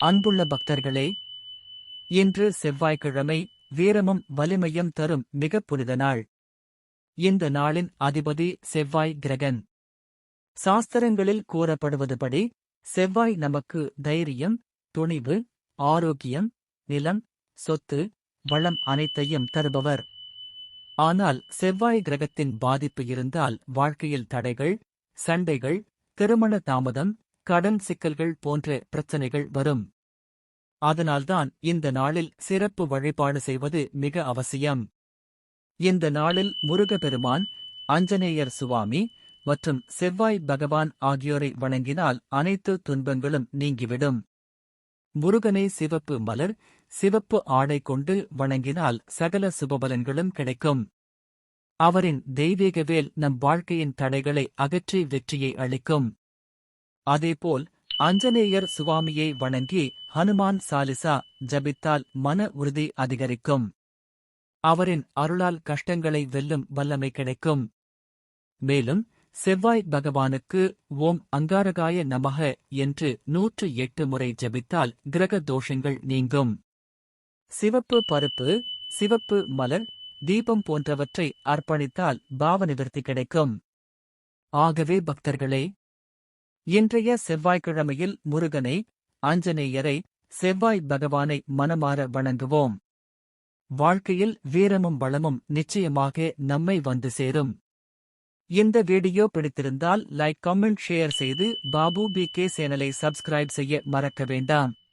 அன்புள்ள பக்தர்களே இன்று செவ்வாய்க்கிழமை வீரமும் வலிமையும் தரும் மிகப் புனித நாள். இந்த நாளின் அதிபதி செவ்வாய் கிரகன். சாஸ்திரங்களில் கூறப்படுவதுபடி செவ்வாய் நமக்கு தைரியம் துணிவு ஆரோக்கியம் நிலம் சொத்து வளம் அனைத்தையும் தருபவர். ஆனால் செவ்வாய் கிரகத்தின் பாதிப்பு இருந்தால் வாழ்க்கையில் தடைகள் சண்டைகள் திருமண தாமதம் கடன் சிக்கல்கள் போன்ற பிரச்சனைகள் வரும். அதனால்தான் இந்த நாளில் சிறப்பு வழிபாடு செய்வது மிக அவசியம். இந்த நாளில் முருகப்பெருமான் அஞ்சனேயர் சுவாமி மற்றும் செவ்வாய் பகவான் ஆகியோரை வணங்கினால் அனைத்து துன்பங்களும் நீங்கிவிடும். முருகனை சிவப்பு மலர் சிவப்பு ஆடை கொண்டு வணங்கினால் சகல சுபபலன்களும் கிடைக்கும். அவரின் தெய்வீக வேல் நம் வாழ்க்கையின் தடைகளை அகற்றி வெற்றியை அளிக்கும். அதேபோல் அஞ்சனேயர் சுவாமியை வணங்கி ஹனுமான் சாலிசா ஜபித்தால் மன உறுதி அதிகரிக்கும். அவரின் அருளால் கஷ்டங்களை வெல்லும் வல்லமை கிடைக்கும். மேலும் செவ்வாய் பகவானுக்கு ஓம் அங்காரகாய நமக என்று நூற்று எட்டு முறை ஜபித்தால் கிரக தோஷங்கள் நீங்கும். சிவப்பு பருப்பு சிவப்பு மலர் தீபம் போன்றவற்றை அர்ப்பணித்தால் பாவ நிவர்த்தி கிடைக்கும். ஆகவே பக்தர்களே இன்றைய செவ்வாய்க்கிழமையில் முருகனை ஆஞ்சநேயரை செவ்வாய் பகவானை மனமாற வணங்குவோம். வாழ்க்கையில் வீரமும் வளமும் நிச்சயமாக நம்மை வந்து சேரும். இந்த வீடியோ பிடித்திருந்தால் லைக் கமெண்ட் ஷேர் செய்து பாபு பி கே சேனலை சப்ஸ்கிரைப் செய்ய மறக்க வேண்டாம்.